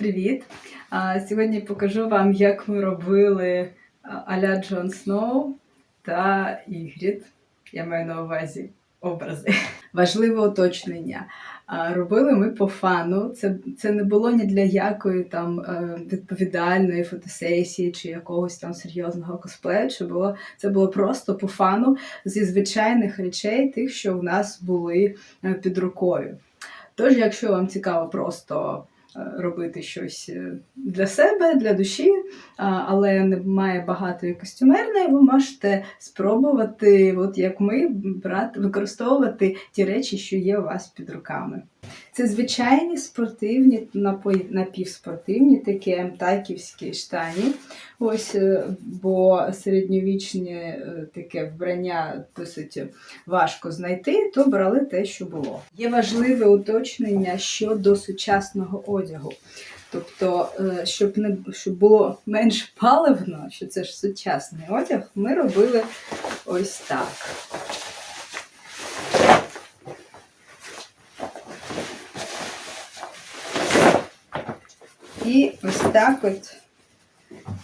Привіт! Сьогодні покажу вам, як ми робили а-ля Джон Сноу та Ігрід. Я маю на увазі образи. Важливе уточнення. Робили ми по фану. Це, це не було ні для якої там е, відповідальної фотосесії чи якогось там серйозного косплею. Чи було, це було просто по фану зі звичайних речей, тих, що в нас були е, під рукою. Тож, якщо вам цікаво просто робити щось е, для себе, для душі, але немає багатої костюмерної, ви можете спробувати, от як ми, брати, використовувати ті речі, що є у вас під руками. Це звичайні спортивні, напівспортивні, такі емтайківські штані. Ось, е, бо середньовічне таке вбрання досить важко знайти, то брали те, що було. Є важливе уточнення щодо сучасного одягу. Тобто, е, щоб не щоб було менш паливно, що це ж сучасний одяг, ми робили ось так. І ось так от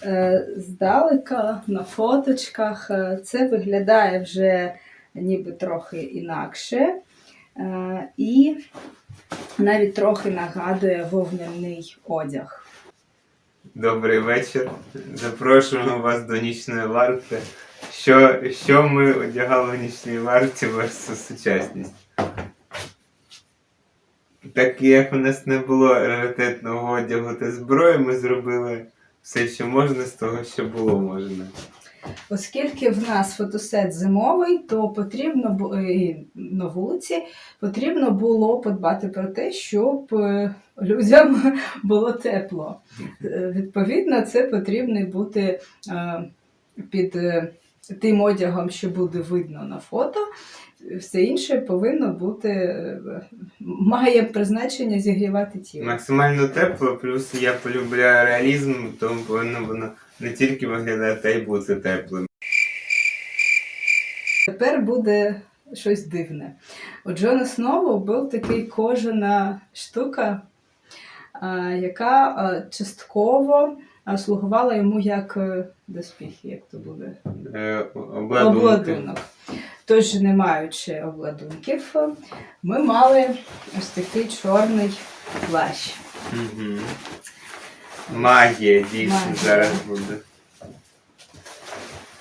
е, здалека на фоточках е, це виглядає вже ніби трохи інакше. Е, І навіть трохи нагадує вовняний одяг. Добрий вечір. Запрошуємо вас до нічної варти. Що, що ми одягали в нічній варті versus сучасність? Так як у нас не було раритетного одягу та зброї, ми зробили все, що можна з того, що було можна. Оскільки в нас фотосет зимовий, то потрібно е, на вулиці потрібно було подбати про те, щоб е, людям було тепло. Е, Відповідно, це потрібно бути під тим одягом, що буде видно на фото. Все інше повинно бути, має призначення зігрівати тіло. Максимально тепло, плюс я полюбляю реалізм, тому повинно воно не тільки виглядати, а й бути теплим. Тепер буде щось дивне. У Джона Сноу був такий кожана штука, яка частково слугувала йому як е, доспіхи, як то буде. Е. Обладунок. Тож, не маючи обладунків, ми мали ось такий чорний плащ. Угу. Магія дійсно Магія. зараз буде.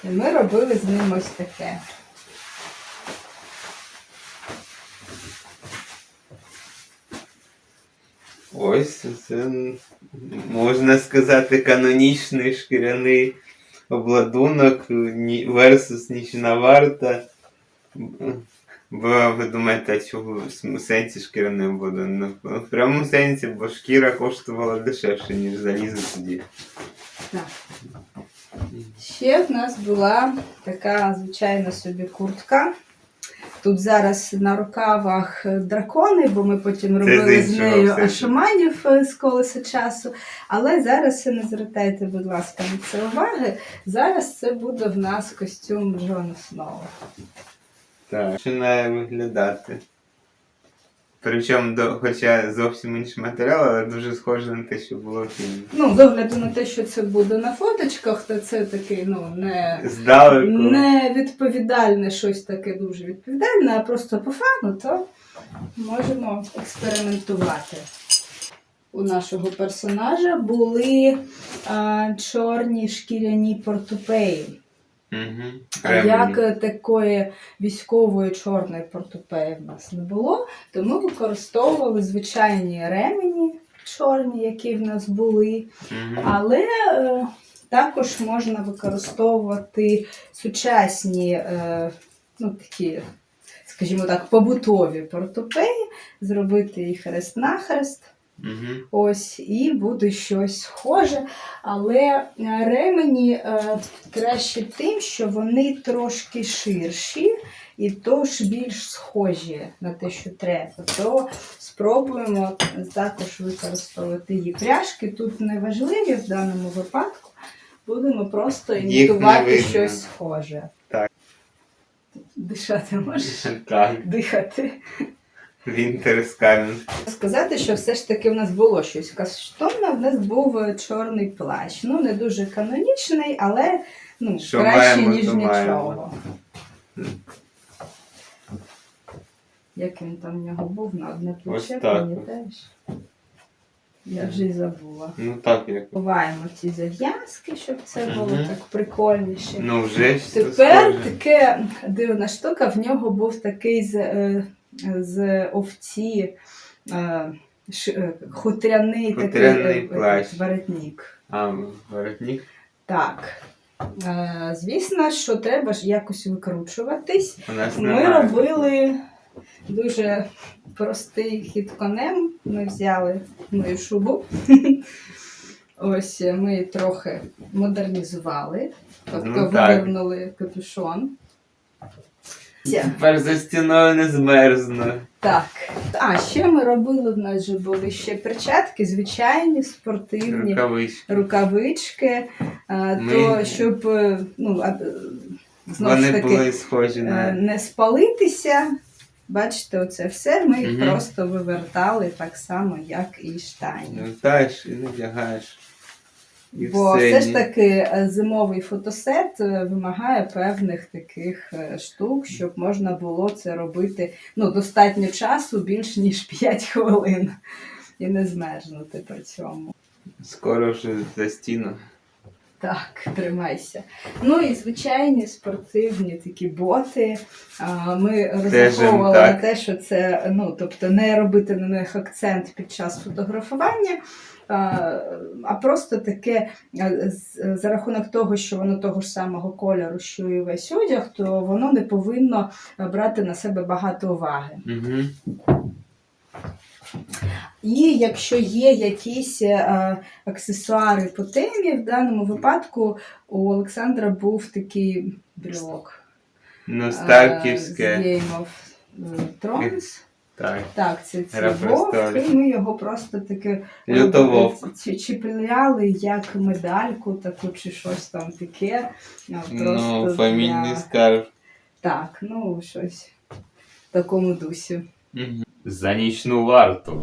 І ми робили з ним ось таке. Ось це можна сказати канонічний шкіряний обладунок versus нічна варта. Бо ви думаєте, чого в сенсі шкіряний обладунок? Ну, В прямому сенсі, бо шкіра коштувала дешевше, ніж залізо тоді. Так. Ще в нас була така звичайна собі куртка. Тут зараз на рукавах дракони, бо ми потім робили з нею все. ашаманів е, з колеса часу. Але зараз не звертайте, будь ласка, на це уваги. Зараз це буде в нас костюм Джона Сноу. Так. Починає виглядати. Причому, до, хоча зовсім інший матеріал, але дуже схоже на те, що було в фільмі. Ну, з огляду на те, що це буде на фоточках, то це такий, ну, не. Здалеку. не відповідальне щось таке дуже відповідальне, а просто по фану, то можемо експериментувати. У нашого персонажа були а, чорні шкіряні портупеї. Угу. А як такої військової чорної портупеї в нас не було, то ми використовували звичайні ремені чорні, які в нас були. Але е, також можна використовувати сучасні, е, ну такі, скажімо так, побутові портупеї, зробити їх хрест-нахрест. Угу. Ось, і буде щось схоже. Але е, ремені е, краще тим, що вони трошки ширші і тож більш схожі на те, що треба. То спробуємо також використовувати її. Пряжки тут не важливі в даному випадку. Будемо просто імітувати щось схоже. Так. Дишати можеш? Так. Дихати. Is. Сказати, що все ж таки в нас було щось коштовне, в нас був е, чорний плащ. Ну, не дуже канонічний, але ну, Що краще, маємо, ніж то нічого. маємо. Як він там в нього був на одне Ось плече, так. пам'ятаєш? Я вже й забула. Ну так як. Ховаємо ці зав'язки, щоб це було Мгм. так прикольніше. Ну вже ж це Тепер схоже. таке дивна штука, в нього був такий з, е, з овці е, е, хутряний, такий е, плащ. воротник. А, воротник. Так. Звісно, що треба ж якось викручуватись. У нас Ми робили дуже простий хід конем. Ми взяли мою шубу. Ось ми її трохи модернізували, тобто Ну, вивернули капюшон. Тепер за стіною не змерзну. Так. А ще ми робили, в нас же були ще перчатки, звичайні, спортивні, Рукавички. рукавички, е, Ми- то щоб е, ну, а, е, знову ж Вони таки були схожі е, на. не спалитися. Бачите, оце все ми їх Мгм. просто вивертали так само, як і штані. Вертаєш і надягаєш. І Бо все, все ж таки е, зимовий фотосет е, вимагає певних таких е, штук, щоб можна було це робити ну, достатньо часу, більш ніж 5 хвилин, і не змерзнути при цьому. Скоро вже за стіну. Так, тримайся. Ну і звичайні спортивні такі боти. Ми розраховували на те, що це ну, тобто не робити на них акцент під час фотографування. А а просто таке за рахунок того, що воно того ж самого кольору, що і весь одяг, то воно не повинно брати на себе багато уваги. Угу. І якщо є якісь е, аксесуари по темі, в даному випадку у Олександра був такий брелок. е, з Game of Thrones. Так. Так, це Гра вовк, і ми його просто таки Лютововк. чи- чіпляли як медальку таку чи щось там таке. а, Ну, фамільний для- скарб. Так, ну щось в такому дусі. Угу. За нічну варту.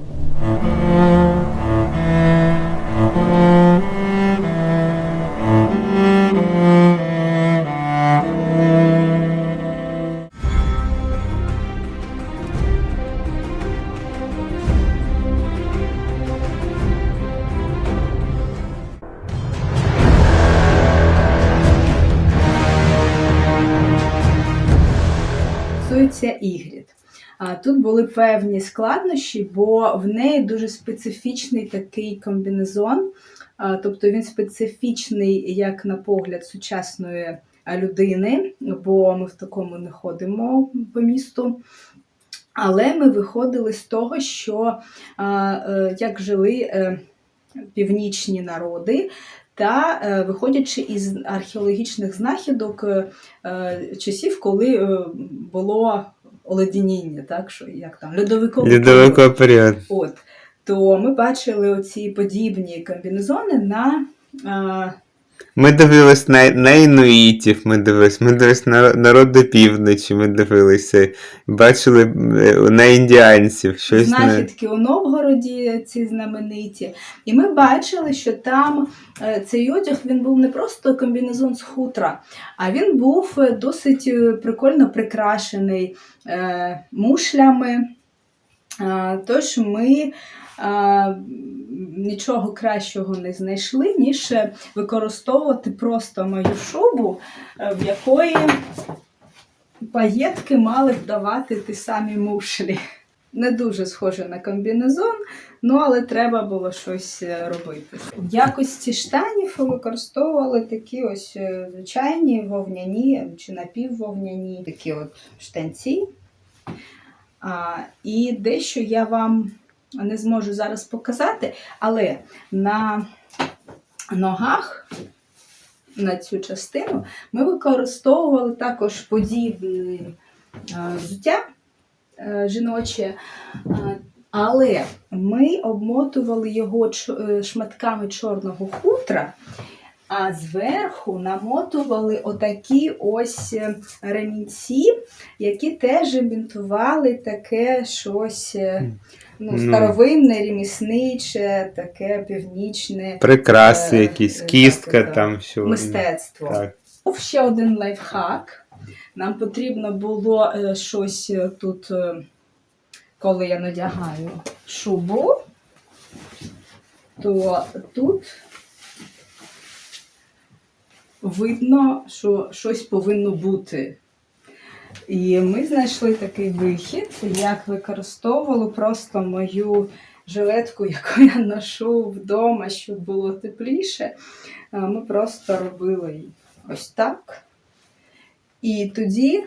Певні складнощі, бо в неї дуже специфічний такий комбінезон. Тобто він специфічний, як на погляд сучасної людини, бо ми в такому не ходимо по місту. Але ми виходили з того, що е, як жили е, північні народи, та е, виходячи із археологічних знахідок часів, коли було оледеніння, так що як там льодовиковий період. період. От то ми бачили оці подібні комбінезони на Ми дивились на, на інуїтів, ми дивились, ми дивились на народи півночі, ми дивилися, бачили е, на індіанців, щось знахідки у Новгороді, ці знамениті. І ми бачили, що там е, цей одяг він був не просто комбінезон з хутра, а він був е, досить прикольно прикрашений мушлями. Тож ми нічого кращого не знайшли, ніж використовувати просто мою шубу, е, в якої паєтки мали б давати ті самі мушлі. Не дуже схоже на комбінезон, ну але треба було щось е, робити. В якості штанів використовували такі ось е, звичайні вовняні чи напіввовняні такі от штанці. І дещо я вам не зможу зараз показати, але на ногах на цю частину ми використовували також подібне взуття е, жіноче, але ми обмотували його е, шматками чорного хутра. А зверху намотували отакі ось е, ремінці, які теж імітували таке щось е, ну, Ну. старовинне, ремісниче, таке північне Прикраси Е, якісь, кістка так, там, що. мистецтво. Так. Був ще один лайфхак. Нам потрібно було щось тут, коли я надягаю шубу, то тут видно, що щось повинно бути. І ми знайшли такий вихід, як використовували просто мою жилетку, яку я ношу вдома, щоб було тепліше. Ми просто робили її ось так. І тоді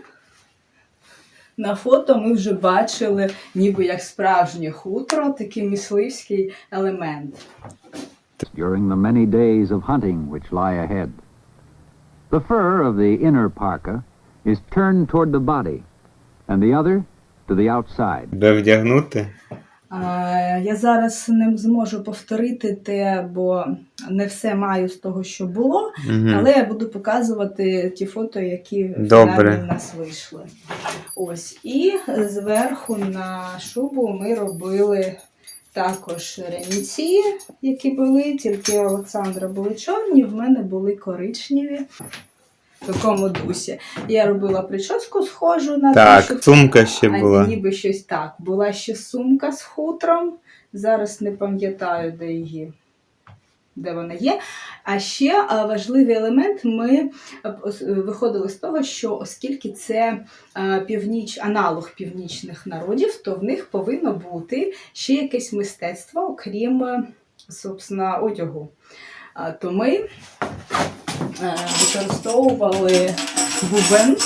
на фото ми вже бачили, ніби як справжнє хутро, такий мисливський елемент. during the many days of hunting which lie ahead. The fur of the inner parka is turned toward the body, and the other to the outside. Де вдягнути? Я зараз не зможу повторити те, бо не все маю з того, що було, Угу. але я буду показувати ті фото, які Добре. в нас вийшли. Ось. І зверху на шубу ми робили також ремінці, які були, тільки у Олександра були чорні, в мене були коричневі. В такому дусі. Я робила прическу схожу на те, що сумка ще а була. ніби щось так. Була ще сумка з хутром. Зараз не пам'ятаю, де її. Де вона є. А ще важливий елемент, ми е, е, виходили з того, що оскільки це е, північ, аналог північних народів, то в них повинно бути ще якесь мистецтво, окрім е, собственно, одягу. То ми е, використовували бубен,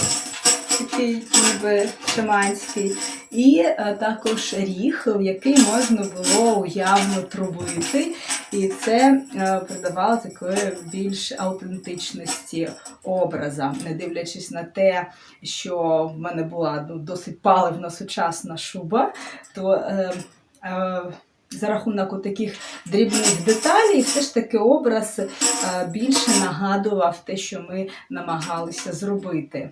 такий ніби шаманський, і е, також ріг, в який можна було уявно трубити. І це е, придавало такої більш аутентичності образа, не дивлячись на те, що в мене була ну, досить паливна сучасна шуба, то е, е, за рахунок таких дрібних деталей, все ж таки образ е, більше нагадував те, що ми намагалися зробити.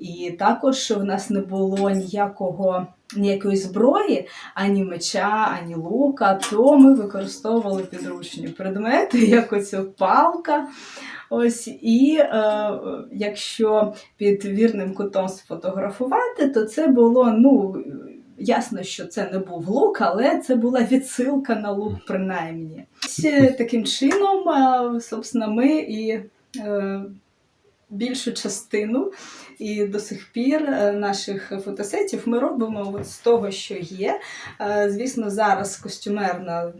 І також в нас не було ніякого ніякої зброї, ані меча, ані лука, то ми використовували підручні предмети, як оця палка. Ось, і е, якщо під вірним кутом сфотографувати, то це було, ну, ясно, що це не був лук, але це була відсилка на лук, принаймні. Е, Таким чином, е, собственно, ми і е, більшу частину і до сих пір е, наших фотосетів ми робимо от з того, що є. Е, Звісно, зараз костюмерна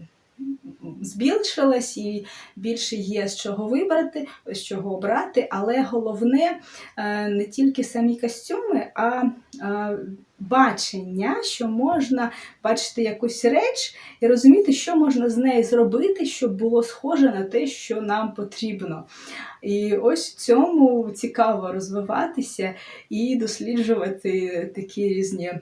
збільшилась і більше є з чого вибрати, з чого обрати, але головне е, не тільки самі костюми, а е, бачення, що можна бачити якусь реч і розуміти, що можна з нею зробити, щоб було схоже на те, що нам потрібно. І ось в цьому цікаво розвиватися і досліджувати такі різні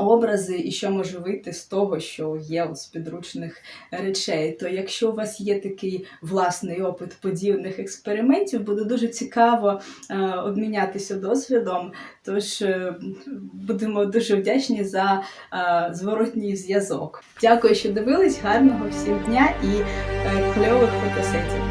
образи, і що може вийти з того, що є з підручних речей. То якщо у вас є такий власний опит подібних експериментів, буде дуже цікаво е, обмінятися досвідом. Тож е, будемо дуже вдячні за е, зворотній зв'язок. Дякую, що дивились. Гарного всім дня і е, кльових фотосетів.